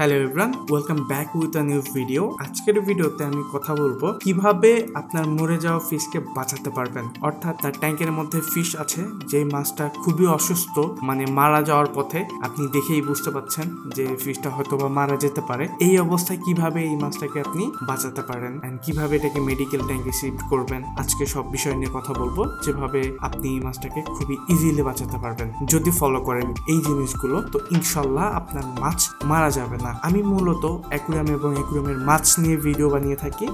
Hello everyone welcome back with a new video আজকের ভিডিওতে আমি কথা বলব কীভাবে আপনার মরে যাওয়া ফিশকে বাঁচাতে পারবেন। অর্থাৎ তার ট্যাঙ্কের মধ্যে ফিশ আছে যে মাছটা খুবই অসুস্থ মানে মারা যাওয়ার পথে আপনি দেখেই বুঝতে পাচ্ছেন যে ফিশটা হয়তো বা মারা যেতে পারে। এই অবস্থায় কীভাবে এই মাছটাকে আপনি বাঁচাতে পারেন এন্ড কীভাবে এটাকে মেডিকেল ট্যাঙ্কে শিফট করবেন, আজকে সব বিষয় নিয়ে কথা বলব, যেভাবে আপনি এই মাছটাকে খুবই ইজিলি বাঁচাতে পারবেন। যদি ফলো করেন এই জিনিসগুলো, তো ইনশাল্লাহ আপনার মাছ মারা যাবে না। আমি মূলত অ্যাকুরিয়াম এবং অ্যাকুরিয়ামের মাছ নিয়ে ভিডিও বানিয়ে থাকি।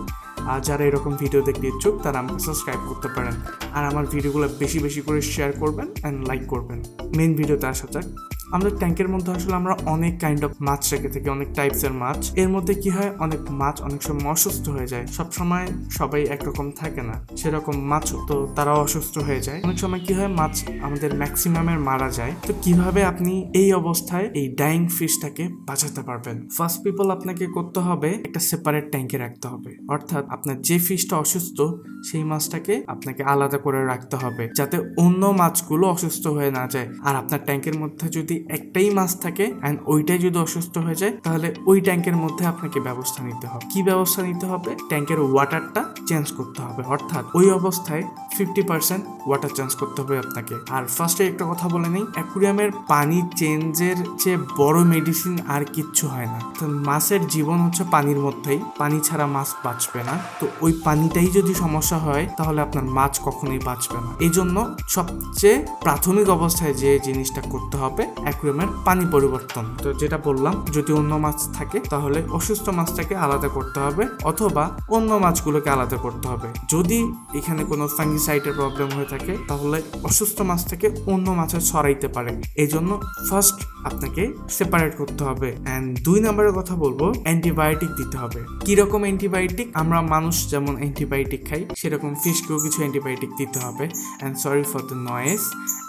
আর যারা এরকম ভিডিও দেখতে ইচ্ছুক, তারা আমাকে সাবস্ক্রাইব করতে পারেন। আর আমার ভিডিওগুলো বেশি বেশি করে শেয়ার করবেন অ্যান্ড লাইক করবেন। মেন ভিডিওতে আসা যাক। আমাদের ট্যাঙ্কের মধ্যে আসলে আমরা অনেক কাইন্ড অফ মাছ রেখে থাকি, অনেক টাইপসের মাছ। এর মধ্যে কি হয়? অনেক মাছ অনেক সময় অসুস্থ হয়ে যায়। সব সময় সবাই একরকম থাকে না। সেরকম মাছও তো তারাও অসুস্থ হয়ে যায়। অনেক সময় কি হয়? মাছ আমাদের ম্যাক্সিমামের মারা যায়। তো কীভাবে আপনি এই অবস্থায় এই ডাইং ফিশটাকে বাঁচাতে পারবেন? ফার্স্ট পিপল আপনাকে করতে হবে একটা সেপারেট ট্যাঙ্কে রাখতে হবে। অর্থাৎ আপনার যে ফিশটা অসুস্থ, সেই মাছটাকে আপনাকে আলাদা করে রাখতে হবে। যাতে অন্য মাছগুলো অসুস্থ হয়ে না যায়। আর আপনার ট্যাঙ্কের মধ্যে যদি একটাই মাছ থাকে অ্যান্ড ওইটাই যদি অসুস্থ হয়ে যায়, তাহলে ওই ট্যাঙ্কের মধ্যে আপনাকে ব্যবস্থা নিতে হবে। কি ব্যবস্থা নিতে হবে? ট্যাঙ্কের ওয়াটারটা চেঞ্জ করতে হবে। অর্থাৎ ওই অবস্থায় ফিফটি পার্সেন্ট ওয়াটার চেঞ্জ করতে হবে আপনাকে। আর ফার্স্টে একটা কথা বলে নেই অ্যাকুরিয়ামের পানি চেঞ্জের যে বড় মেডিসিন আর কিচ্ছু হয় না। তো মাছের জীবন হচ্ছে পানির মধ্যেই, পানি ছাড়া মাছ বাঁচবে না। তো ওই পানিটাই যদি সমস্যা হয়, তাহলে আপনার মাছ কখনোই বাঁচবে না। এই জন্য সবচেয়ে প্রাথমিক অবস্থায় যে জিনিসটা করতে হবে অ্যাকুরিয়ামের পানি পরিবর্তন। তো যেটা বললাম, যদি অন্য মাছ থাকে, তাহলে অসুস্থ মাছটাকে আলাদা করতে হবে, অথবা অন্য মাছগুলোকে আলাদা করতে হবে। যদি এখানে কোনো ফাঙ্গিসাইডের প্রবলেম হয়ে থাকে, তাহলে অসুস্থ মাছটাকে অন্য মাছে ছড়াইতে পারে। এই জন্য ফার্স্ট আপনাকে সেপারেট করতে হবে। অ্যান্ড দুই নম্বরের কথা বলব, অ্যান্টিবায়োটিক দিতে হবে। কীরকম অ্যান্টিবায়োটিক? আমরা মানুষ যেমন অ্যান্টিবায়োটিক খাই, সেরকম ফিশকেও কিছু অ্যান্টিবায়োটিক দিতে হবে। And sorry for the noise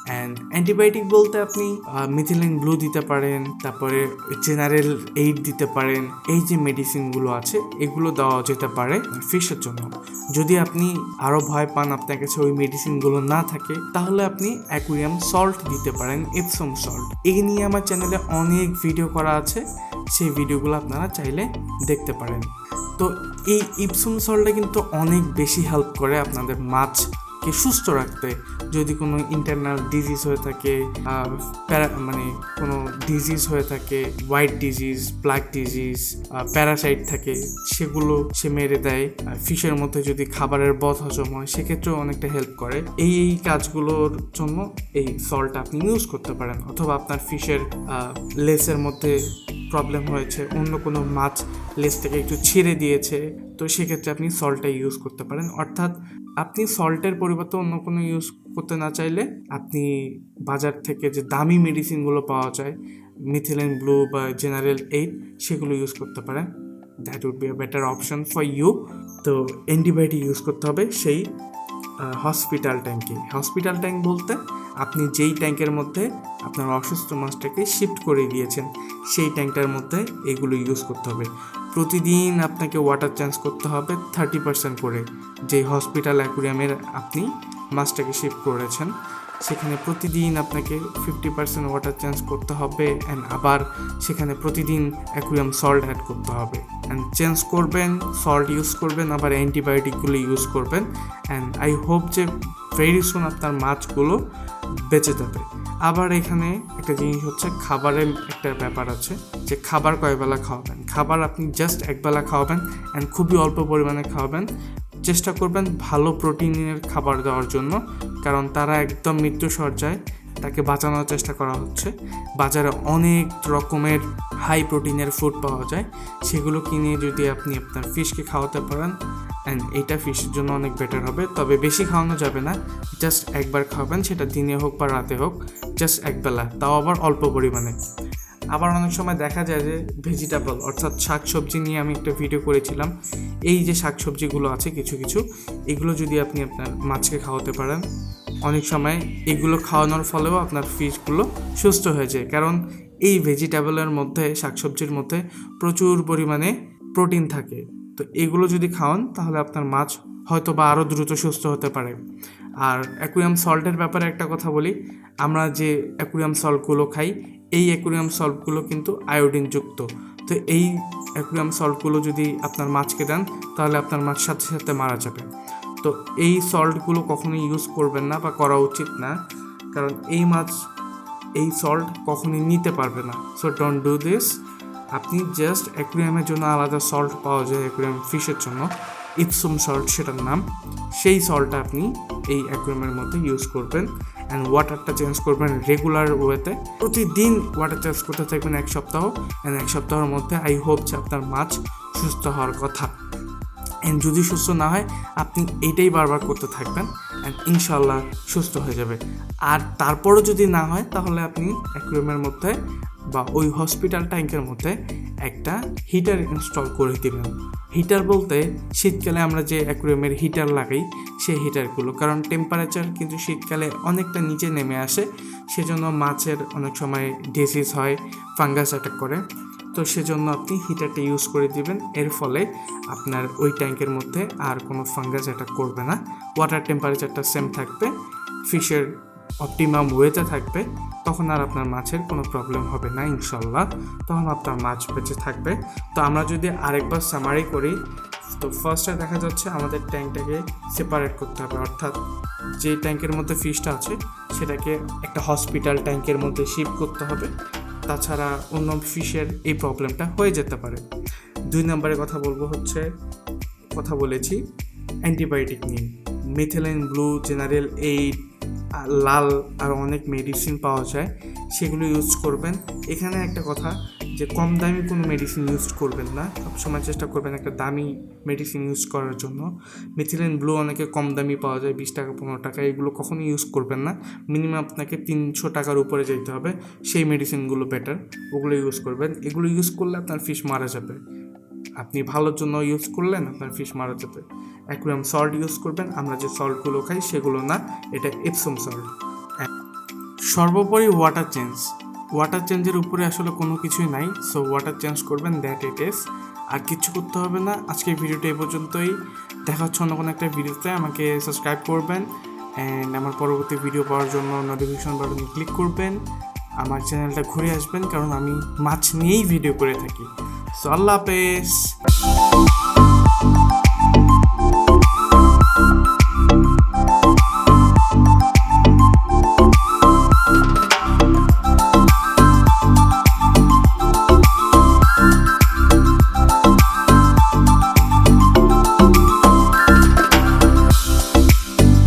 and antibiotic বলতে আপনি মিথিলিন ব্লু দিতে পারেন, তারপরে জেনারেল এইড দিতে পারেন। এই যে মেডিসিনগুলো আছে, এগুলো দেওয়া যেতে পারে ফিশের জন্য। যদি আপনি আরও ভয় পান, আপনার কাছে ওই মেডিসিনগুলো না থাকে, তাহলে আপনি অ্যাকুরিয়াম সল্ট দিতে পারেন এপসম সল্ট এই নিয়ে আমার চ্যানেলে অনেক ভিডিও করা আছে, সেই ভিডিওগুলো আপনারা চাইলে দেখতে পারেন। তো এই ইপসম সল্টটা কিন্তু অনেক বেশি হেল্প করে আপনাদের মাছকে সুস্থ রাখতে। যদি কোনো ইন্টারনাল ডিজিজ হয়ে থাকে মানে কোনো ডিজিজ হয়ে থাকে white disease black disease parasite থাকে, সেগুলো সে মেরে দেয়। ফিশের মধ্যে যদি খাবারের বধ হজম হয়, সেক্ষেত্রেও অনেকটা হেল্প করে। এই এই কাজগুলোর জন্য এই সল্ট আপনি ইউজ করতে পারেন। অথবা আপনার ফিশের লেসের মধ্যে প্রবলেম হয়েছে, অন্য কোনো মাছ লেস থেকে একটু ছিঁড়ে দিয়েছে, তো সেক্ষেত্রে আপনি সল্টটা ইউজ করতে পারেন। অর্থাৎ আপনি সল্টের পরিবর্তে অন্য কোনো ইউজ করতে না চাইলে আপনি বাজার থেকে যে দামি মেডিসিনগুলো পাওয়া যায় মিথিলেন ব্লু বা জেনারেল এইট, সেগুলো ইউজ করতে পারেন। That would be a better option for you তো অ্যান্টিবায়োটিক ইউজ করতে হবে সেই হসপিটাল ট্যাঙ্কে হসপিটাল ট্যাঙ্ক বলতে আপনি যেই ট্যাঙ্কের মধ্যে আপনার অসুস্থ মাছটাকে শিফট করে দিয়েছেন, সেই ট্যাঙ্কটার মধ্যে এগুলো ইউজ করতে হবে। প্রতিদিন আপনাকে ওয়াটার চেঞ্জ করতে হবে থার্টি পার্সেন্ট করে। যে হসপিটাল অ্যাকুরিয়ামের আপনি মাছটাকে শিফট করেছেন। সেখানে প্রতিদিন আপনাকে ফিফটি পার্সেন্ট ওয়াটার চেঞ্জ করতে হবে অ্যান্ড আবার সেখানে প্রতিদিন অ্যাকুয়াম সল্ট অ্যাড করতে হবে। অ্যান্ড চেঞ্জ করবেন সল্ট ইউজ করবেন, আবার অ্যান্টিবায়োটিকগুলো ইউজ করবেন। অ্যান্ড আই হোপ যে ভেরি সুন আপনার মাছগুলো বেঁচে যাবে। আবার এখানে একটা জিনিস হচ্ছে, খাবারের একটা ব্যাপার আছে যে খাবার কয়বেলা খাওয়াবেন? খাবার আপনি জাস্ট একবেলা খাওয়াবেন অ্যান্ড খুবই অল্প পরিমাণে খাওয়াবেন। চেষ্টা করবেন ভালো প্রোটিনের খাবার দেওয়ার জন্য, কারণ তারা একদম মৃত্যু সজ্জায় তাকে বাঁচানোর চেষ্টা করা হচ্ছে। বাজারে অনেক রকমের হাই প্রোটিনের ফুড পাওয়া যায়। সেগুলো কিনে যদি আপনি আপনার ফিশকে খাওয়াতে পারেন অ্যান্ড এটা ফিশের জন্য অনেক বেটার হবে। তবে বেশি খাওয়ানো যাবে না জাস্ট একবার খাওয়াবেন সেটা দিনে হোক বা রাতে হোক জাস্ট একবেলা, তাও আবার অল্প পরিমাণে। আবার অনেক সময় দেখা যায় যে ভেজিটেবল অর্থাৎ শাক সবজি নিয়ে আমি একটা ভিডিও করেছিলাম। এই যে শাক সবজিগুলো আছে কিছু কিছু, এগুলো যদি আপনি আপনার মাছকে খাওয়াতে পারেন, অনেক সময় এগুলো খাওয়ানোর ফলেও আপনার ফিশগুলো সুস্থ হয়ে যায়। কারণ এই ভেজিটেবলের মধ্যে, শাকসবজির মধ্যে প্রচুর পরিমাণে প্রোটিন থাকে। তো এগুলো যদি খাওয়ান, তাহলে আপনার মাছ হয়তো বা আরও দ্রুত সুস্থ হতে পারে। আর অ্যাকুরিয়াম সল্টের ব্যাপারে একটা কথা বলি, আমরা যে অ্যাকুরিয়াম সল্টগুলো খাই, এই অ্যাকুরিয়াম সল্টগুলো কিন্তু আয়োডিনযুক্ত তো এই অ্যাকুরিয়াম সল্টগুলো যদি আপনার মাছকে দেন, তাহলে আপনার মাছ সাথে সাথে মারা যাবে। তো এই সল্টগুলো কখনোই ইউজ করবেন না বা করা উচিত না, কারণ এই মাছ, এই সল্ট কখনোই নিতে পারবে না। সো ডোন্ট ডু দিস আপনি জাস্ট অ্যাকুরিয়ামের জন্য আলাদা সল্ট পাওয়া যায় অ্যাকুরিয়াম ফিশের জন্য। ইপসুম সল্ট সেটার নাম। সেই সল্টটা আপনি এই অ্যাকুরিয়ামের মধ্যে ইউজ করবেন। অ্যান্ড ওয়াটারটা চেঞ্জ করবেন রেগুলার ওয়েতে প্রতিদিন ওয়াটার চেঞ্জ করতে থাকবেন এক সপ্তাহ অ্যান্ড এক সপ্তাহের মধ্যে আই হোপ যে আপনার মাছ সুস্থ হওয়ার কথা। অ্যান্ড যদি সুস্থ না হয়, আপনি এইটাই বারবার করতে থাকবেন অ্যান্ড ইনশাল্লাহ সুস্থ হয়ে যাবে। আর তারপরও যদি না হয়, তাহলে আপনি অ্যাকুরিয়ামের মধ্যে বা ওই হসপিটাল ট্যাঙ্কের মধ্যে একটা হিটার ইনস্টল করে দিবেন হিটার বলতে শীতকালে আমরা যে অ্যাকুরিয়ামের হিটার লাগাই, সেই হিটারগুলো কারণ টেম্পারেচার কিন্তু শীতকালে অনেকটা নিচে নেমে আসে, সেজন্য মাছের অনেক সময় ডিজিজ হয় ফাঙ্গাস অ্যাটাক করে। তো সেজন্য আপনি হিটারটা ইউজ করে দিবেন। এর ফলে আপনার ওই ট্যাঙ্কের মধ্যে আর কোনো ফাঙ্গাস অ্যাটাক করবে না। ওয়াটার টেম্পারেচারটা সেম থাকবে ফিশের অপটিমাম ওয়েতে থাকবে, তখন আর আপনার মাছের কোনো প্রবলেম হবে না ইনশাল্লাহ। তখন আপনার মাছ বেঁচে থাকবে। তো আমরা যদি আরেকবার সামারি করি, তো ফার্স্টে দেখা যাচ্ছে আমাদের ট্যাঙ্কটাকে সেপারেট করতে হবে। অর্থাৎ যে ট্যাঙ্কের মধ্যে ফিশটা আছে, সেটাকে একটা হসপিটাল ট্যাঙ্কের মধ্যে শিফট করতে হবে। তাছাড়া অন্য ফিশের এই প্রবলেমটা হয়ে যেতে পারে। দুই নম্বরে কথা বলব হচ্ছে, কথা বলেছি অ্যান্টিবায়োটিক নিয়ে মিথেলাইন ব্লু জেনারেল এইড লাল আর অনেক মেডিসিন পাওয়া যায়, সেগুলো ইউজ করবেন। এখানে একটা কথা যে কম দামি কোনো মেডিসিন ইউজ করবেন না। সবসময় চেষ্টা করবেন একটা দামি মেডিসিন ইউজ করার জন্য। মিথিলিন ব্লু অনেকে কম দামি পাওয়া যায়, বিশ টাকা, পনেরো টাকা, এগুলো কখনোই ইউজ করবেন না। মিনিমাম আপনাকে তিনশো টাকার উপরে যেতে হবে। সেই মেডিসিনগুলো বেটার ওগুলো ইউজ করবেন। এগুলো ইউজ করলে আপনার ফিশ মারা যাবে। আপনি ভালোর জন্য ইউজ করলেন আপনার ফিশ মারা যাবে অ্যাকুয়াম সল্ট ইউজ করবেন, আমরা যে সল্টগুলো খাই সেগুলো না, এটা এপসম সল্ট সর্বোপরি ওয়াটার চেঞ্জ ওয়াটার চেঞ্জের উপরে আসলে কোনো কিছুই নাই সো ওয়াটার চেঞ্জ করবেন দ্যাট ইট ইস আর কিচ্ছু করতে হবে না আজকের ভিডিওটা এই পর্যন্তই। দেখা হচ্ছে অন্য কোনো একটা ভিডিওতে আমাকে সাবস্ক্রাইব করবেন অ্যান্ড আমার পরবর্তী ভিডিও পাওয়ার জন্য নোটিফিকেশন বাটনে ক্লিক করবেন। আমার চ্যানেলটা ঘুরে আসবেন, কারণ আমি মাছ নিয়েই ভিডিও করে থাকি। সো আল্লাহ হাফেজ